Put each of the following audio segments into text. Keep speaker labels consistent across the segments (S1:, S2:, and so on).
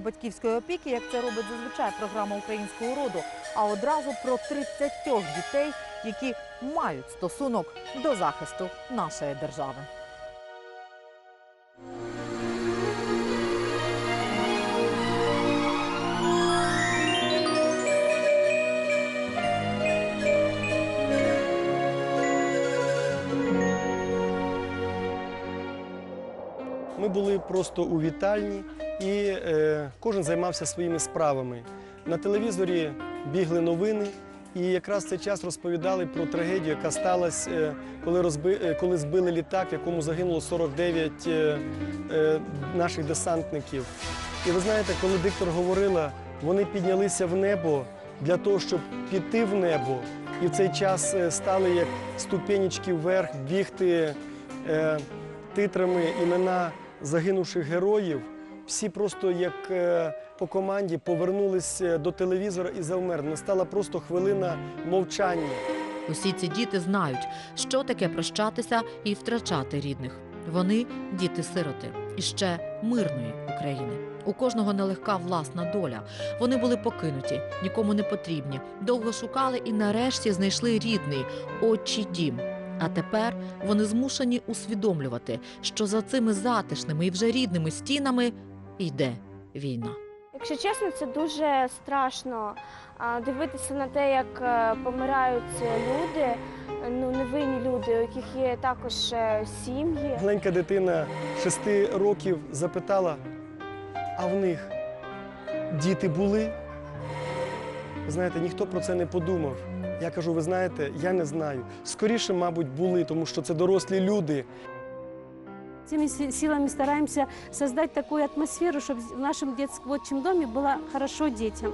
S1: батьківської опіки, як це робить зазвичай програма українського роду, а одразу про 30 дітей, які мають стосунок до захисту нашої держави.
S2: Ми були просто у вітальні, і е, кожен займався своїми справами. На телевізорі бігли новини, і якраз цей час розповідали про трагедію, яка сталася, е, коли, розби, е, коли збили літак, в якому загинуло 49 е, е, наших десантників. І ви знаєте, коли диктор говорила, вони піднялися в небо для того, щоб піти в небо, і в цей час стали як ступенечки вверх бігти титрами імена загинувших героїв. Всі просто як е, по команді повернулися до телевізора і завмерли. Настала просто хвилина мовчання.
S1: Усі ці діти знають, що таке прощатися і втрачати рідних. Вони діти-сироти і ще мирної України. У кожного нелегка власна доля. Вони були покинуті, нікому не потрібні. Довго шукали і нарешті знайшли рідний отчий дім. А тепер вони змушені усвідомлювати, що за цими затишними і вже рідними стінами йде війна.
S3: Якщо чесно, це дуже страшно дивитися на те, як е, помирають люди, ну невинні люди, у яких є також е, сім'ї.
S2: Маленька дитина шести років запитала: а в них діти були? Ви знаєте, ніхто про це не подумав. Я кажу, ви знаєте, я не знаю. Скоріше, мабуть, були, тому що це дорослі люди
S4: Всеми си- силами стараемся создать такую атмосферу, чтобы в нашем детском отчим доме было хорошо детям.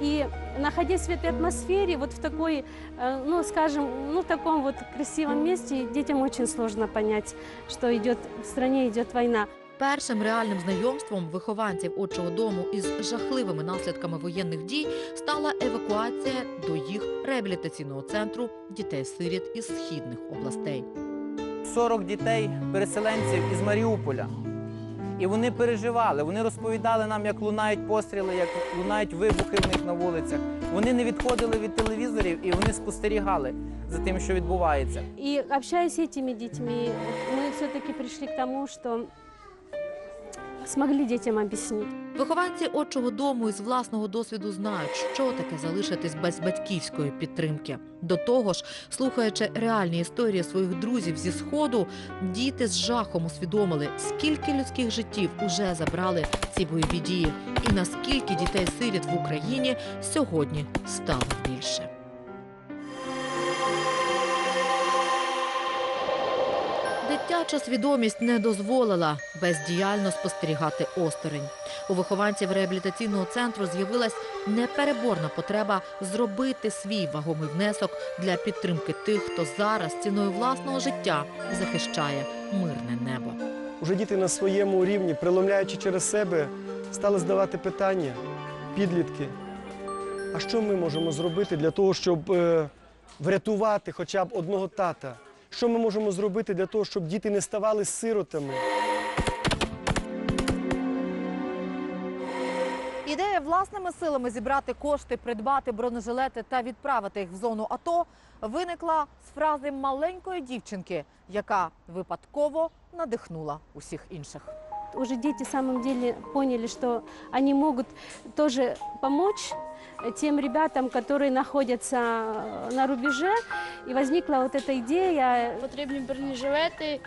S4: И находясь в этой атмосфере, вот в такой, э, ну, скажем, ну, в таком вот красивом месте, детям очень сложно понять, что идет в стране идет война.
S1: Першим реальним знайомством вихованців отчого дому із жахливими наслідками воєнних дій стала евакуація до їх реабілітаційного центру дітей-сиріт із східних областей.
S5: 40 дітей переселенців із Маріуполя. І вони переживали, вони розповідали нам, як лунають постріли, як лунають вибухи в них на вулицях. Вони не відходили від телевізорів і вони спостерігали за тим, що відбувається.
S4: І общаюся з цими дітьми, ми все-таки прийшли к тому, что смогли детям объяснить.
S1: Вихованці отчого дому із власного досвіду знають, що таке залишитись без батьківської підтримки. До того ж, слухаючи реальні історії своїх друзів зі сходу, діти з жахом усвідомили, скільки людських життів уже забрали ці бойові дії, і наскільки дітей-сиріт в Україні сьогодні стало більше. Дитяча свідомість не дозволила бездіяльно спостерігати осторонь. У вихованців реабілітаційного центру з'явилась непереборна потреба зробити свій вагомий внесок для підтримки тих, хто зараз ціною власного життя захищає мирне небо.
S2: Уже діти на своєму рівні, преломляючи через себе, стали здавати питання, підлітки. А що ми можемо зробити для того, щоб е, врятувати хоча б одного тата? Що ми можемо зробити для того, щоб діти не ставали сиротами?
S1: Ідея власними силами зібрати кошти, придбати бронежилети та відправити їх в зону АТО виникла з фрази маленької дівчинки, яка випадково надихнула усіх інших.
S4: Уже дети в самом деле поняли, что они могут тоже помочь тем ребятам, которые находятся э, на рубеже. И возникла вот эта идея
S6: потрібні бронежилети.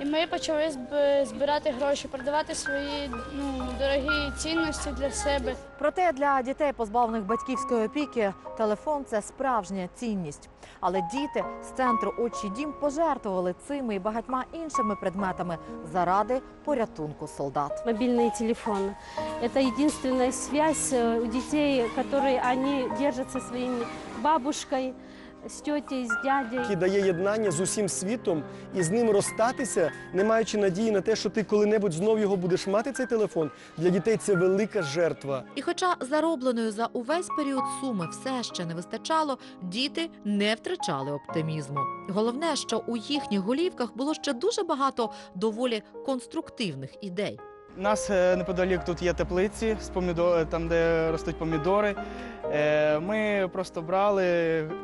S6: І ми почали зб- збирати гроші, продавати свої ну, дорогі цінності для себе.
S1: Проте для дітей, позбавлених батьківської опіки, телефон це справжня цінність. Але діти з центру «Отчий дім пожертвували цими і багатьма іншими предметами заради порятунку солдат.
S4: мобильные телефоны. Это единственная связь э, у детей, которые они держат со своими бабушкой, с тетей, с
S2: який дає єднання з усім світом і з ним розстатися, не маючи надії на те, що ти коли-небудь знов його будеш мати цей телефон. Для дітей це велика жертва.
S1: І хоча заробленої за увесь період суми все ще не вистачало, діти не втрачали оптимізму. Головне, що у їхніх голівках було ще дуже багато доволі конструктивних ідей.
S7: У нас е, неподалік тут є теплиці, з помідо- там, де ростуть помідори. Е, Ми просто брали,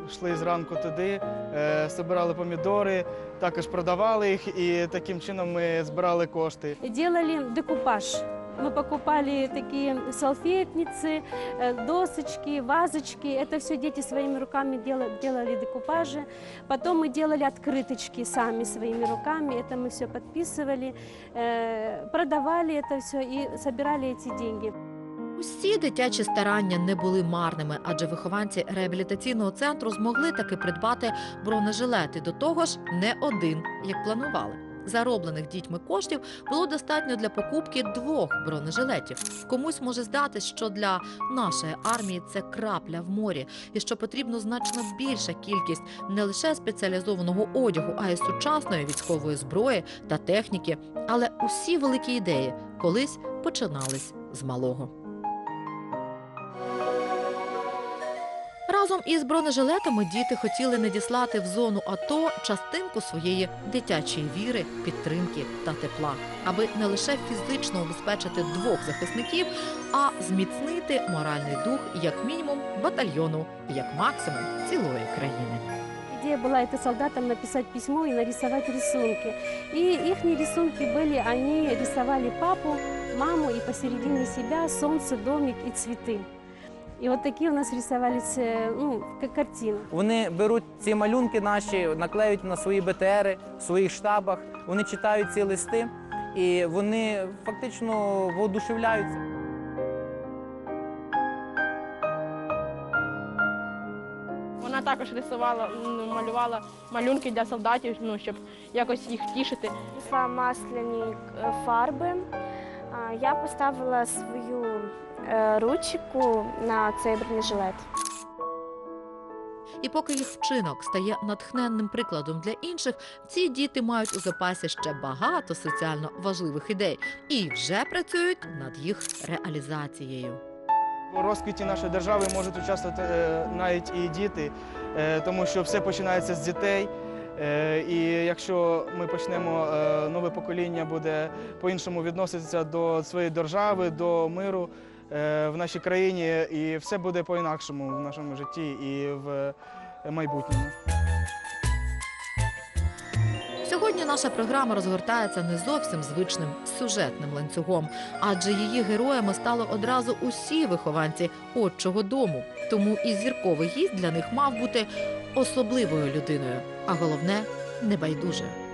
S7: йшли зранку туди, е, збирали помідори, також продавали їх, і таким чином ми збирали кошти.
S4: Делали декупаж. Мы покупали такие салфетницы, э, досочки, вазочки. Это все дети своими руками дела- делали декупажи. Потом мы делали открыточки сами своими руками. Это мы все подписывали, э, продавали это все и собирали эти деньги.
S1: Усі дитячі старання не були марними, адже вихованці реабілітаційного центру змогли таки придбати бронежилети. До того ж, не один, як планували. Зароблених дітьми коштів було достатньо для покупки двох бронежилетів. Комусь може здатись, що для нашої армії це крапля в морі, і що потрібно значно більша кількість не лише спеціалізованого одягу, а й сучасної військової зброї та техніки. Але усі великі ідеї колись починались з малого. Разом із бронежилетами діти хотіли надіслати в зону АТО частинку своєї дитячої віри, підтримки та тепла, аби не лише фізично убезпечити двох захисників, а зміцнити моральний дух як мінімум батальйону, як максимум цілої країни.
S4: Идея была это солдатам написать письмо и нарисовать рисунки. И их рисунки были, они рисовали папу, маму и посередине себя солнце, домик и цветы. И вот такие у нас рисовались, э, ну, как картины.
S5: Вони беруть ці малюнки наші, наклеюють на свої БТРи в своїх штабах. Вони читають ці листи і вони фактично воодушевляються.
S8: Вона також рисувала, малювала малюнки для солдатів, ну, щоб якось їх втішити.
S3: Несла масляні е, фарби. Я поставила свою е, ручку на цей бронежилет.
S1: І поки їх вчинок стає натхненним прикладом для інших, ці діти мають у запасі ще багато соціально важливих ідей і вже працюють над їх реалізацією.
S7: У розквіті нашої держави можуть участвувати е, навіть і діти, е, тому що все починається з дітей. Е, І якщо ми почнемо, е, нове покоління буде по-іншому відноситися до своєї держави, до миру е, в нашій країні, і все буде по-інакшому в нашому житті і в майбутньому.
S1: Сьогодні наша програма розгортається не зовсім звичним сюжетним ланцюгом, адже її героями стали одразу усі вихованці отчого дому. Тому і зірковий гість для них мав бути особливою людиною, а головне небайдужою.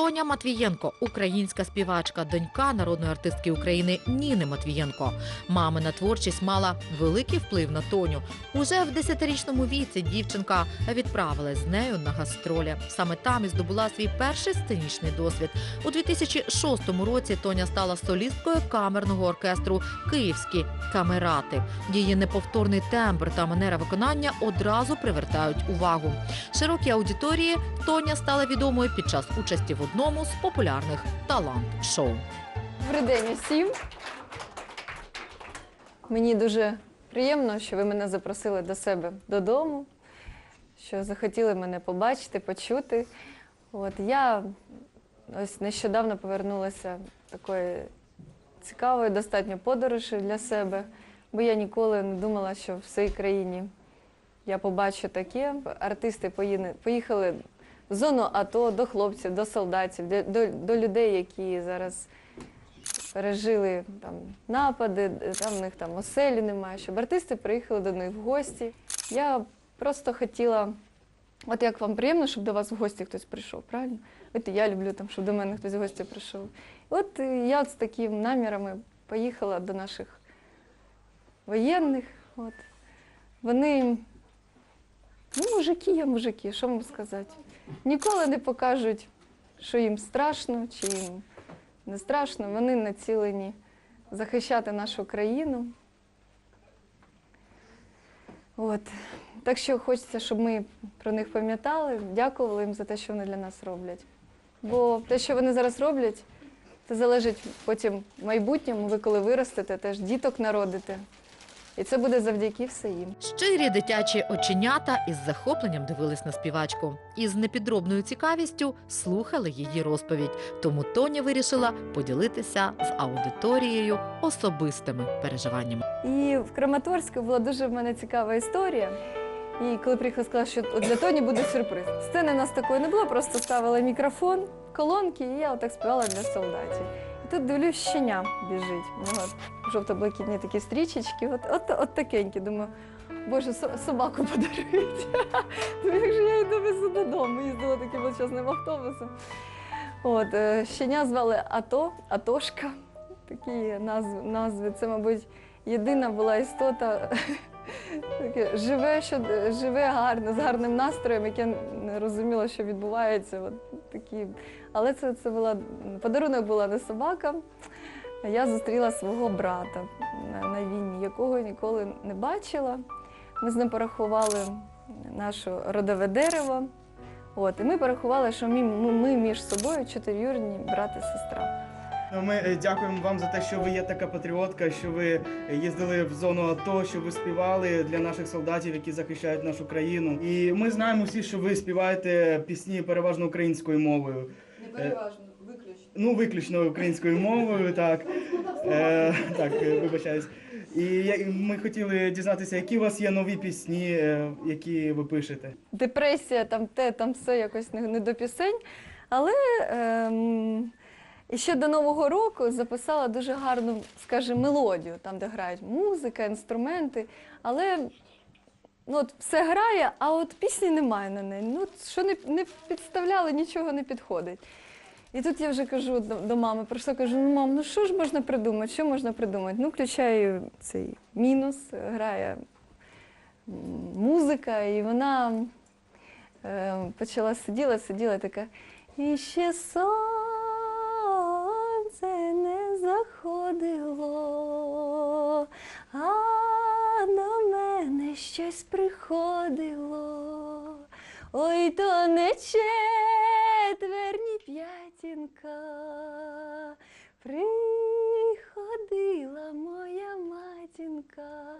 S1: Тоня Матвієнко, українська співачка, донька народної артистки України Ніни Матвієнко. Мамина творчість мала великий вплив на Тоню. Уже в 10-річному віці дівчинка відправилась з нею на гастролі. Саме там і здобула свій перший сценічний досвід. У 2006 році Тоня стала солісткою камерного оркестру Київські камерати. Її неповторний тембр та манера виконання одразу привертають увагу. Широкій аудиторії Тоня стала відомою під час участі в одному з популярних талант-шоу.
S9: Добрий день усім. Мені дуже приємно, що ви мене запросили до себе додому, що захотіли мене побачити, почути. От я ось нещодавно повернулася з такої цікавої достатньо подорожі для себе, бо я ніколи не думала, що в своїй країні я побачу таке. Артисти поїхали зону АТО до хлопців, до солдатів, до, до, до людей, які зараз пережили там напади, там в них там оселі немає, щоб артисти приїхали до них в гості. Я просто хотіла, от як вам приємно, щоб до вас в гості хтось прийшов, правильно? От я люблю там, щоб до мене хтось в гості прийшов. От я з такими намірами поїхала до наших воєнних. От. Вони, ну, мужики є мужики, що вам сказати. Ніколи не покажуть, що їм страшно, чи їм не страшно. Вони націлені захищати нашу країну. От. Так що хочеться, щоб ми про них пам'ятали, дякували їм за те, що вони для нас роблять. Бо те, що вони зараз роблять, це залежить потім в майбутньому, ви коли виростете, теж діток народите. І це буде завдяки все їм.
S1: Щирі дитячі оченята із захопленням дивились на співачку і з непідробною цікавістю слухали її розповідь. Тому Тоня вирішила поділитися з аудиторією особистими переживаннями.
S9: І в Краматорську була дуже в мене цікава історія. І коли приїхала, сказала, що для Тоні буде сюрприз. Сцени у нас такої не було, просто ставила мікрофон, колонки, і я отак співала для солдатів. Тут дивлюсь, щеня біжить. У нього жовто-блакитні такі стрічечки, от, от, от такенькі. Думаю, боже, со- собаку подарують. Як же я її довезу додому, їздила таким величезним автобусом. От, е, щеня звали Ато, Атошка. Такі назви, назви. Це, мабуть, єдина була істота, таке живе, що живе гарно, з гарним настроєм, яке не розуміло, що відбувається. От такі. Але це, це була подарунок була не собака. Я зустріла свого брата на, війні, якого ніколи не бачила. Ми з ним порахували наше родове дерево. От, і ми порахували, що ми, ми між собою чотирюрні брат і сестра.
S7: Ну, Ми е, дякуємо вам за те, що ви є така патріотка, що ви їздили в зону АТО, що ви співали для наших солдатів, які захищають нашу країну. І ми знаємо всі, що ви співаєте пісні переважно українською мовою.
S9: Не переважно, виключно.
S7: Ну, виключно українською мовою, так. Е, так, е, вибачаюсь. І я- ми хотіли дізнатися, які у вас є нові пісні, е, які ви пишете.
S9: депресія, там те, там все якось не, не до пісень. Але ем, і ще до Нового року записала дуже гарну, скажімо, мелодію, там, де грають музика, інструменти. Але ну, от все грає, а от пісні немає на неї. Ну, що не, не підставляли, нічого не підходить. І тут я вже кажу до, до мами, прийшла, кажу, ну мам, ну що ж можна придумати? Що можна придумати? Ну, включаю цей мінус, грає музика, і вона е, почала сиділа, сиділа така. І ще сонце мене щось приходило. Ой, то не четверні п'ятінка. Приходила моя матінка.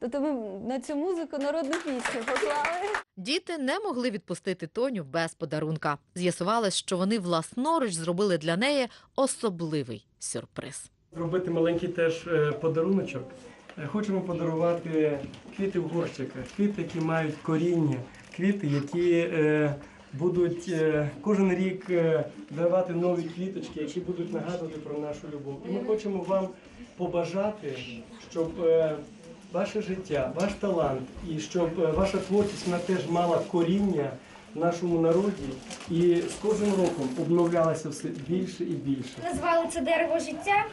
S9: Тобто ми на цю музику народну пісню поклали.
S1: Діти не могли відпустити Тоню без подарунка. З'ясувалось, що вони власноруч зробили для неї особливий сюрприз.
S2: Зробити маленький теж е, подаруночок. Хочемо подарувати квіти в горщиках, квіти, які мають коріння, квіти, які е, будуть е, кожен рік е, давати нові квіточки, які будуть нагадувати про нашу любов. І ми хочемо вам побажати, щоб ваше життя, ваш талант і щоб ваша творчість вона теж мала коріння в нашому народі і з кожним роком обновлялася все більше і більше.
S10: Назвали це дерево життя.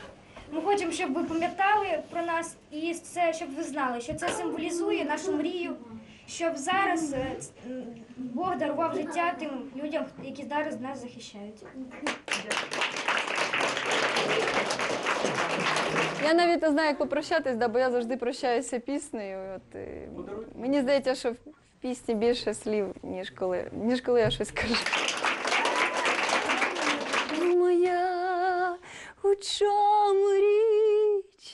S10: Щоб ви пам'ятали про нас і це, щоб ви знали, що це символізує нашу мрію, щоб зараз е, Бог дарував життя тим людям, які зараз нас захищають.
S9: Я навіть не знаю, як попрощатись, да, бо я завжди прощаюся піснею. От, е, мені здається, що в пісні більше слів, ніж коли, ніж коли я щось кажу. Моя у чому річ,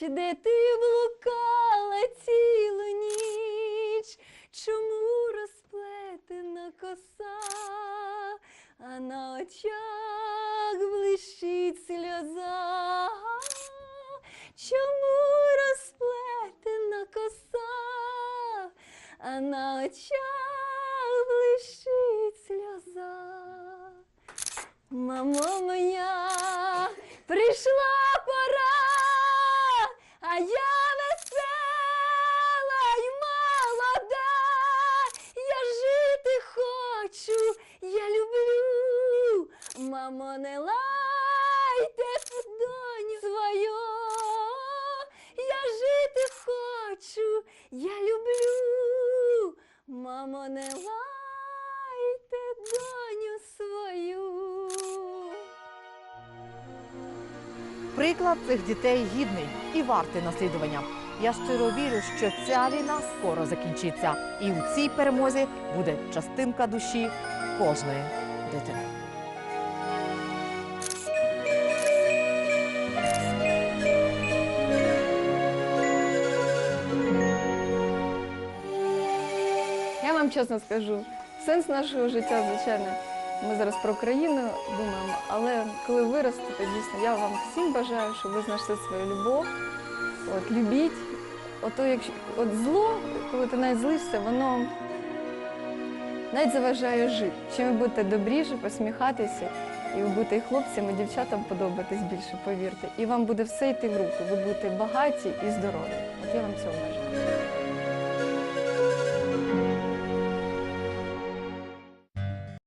S9: де ти блукала цілу ніч, чому розплетена коса, а на очах блищить сльоза. Чому розплетена коса, а на очах блищить сльоза? Мамо моя, прийшла
S1: Приклад цих дітей гідний і вартий наслідування. Я щиро вірю, що ця війна скоро закінчиться, і у цій перемозі буде частинка душі кожної дитини.
S9: Я вам чесно скажу, сенс нашого життя звичайний ми зараз про країну думаємо, але коли виростете, дійсно, я вам всім бажаю, щоб ви знайшли свою любов. От, любіть. Ото, якщо, от зло, коли ти навіть злишся, воно навіть заважає жити. Чим ви будете добріше, посміхатися, і ви будете і хлопцям, і дівчатам подобатись більше, повірте. І вам буде все йти в руку. Ви будете багаті і здорові. От я вам цього бажаю.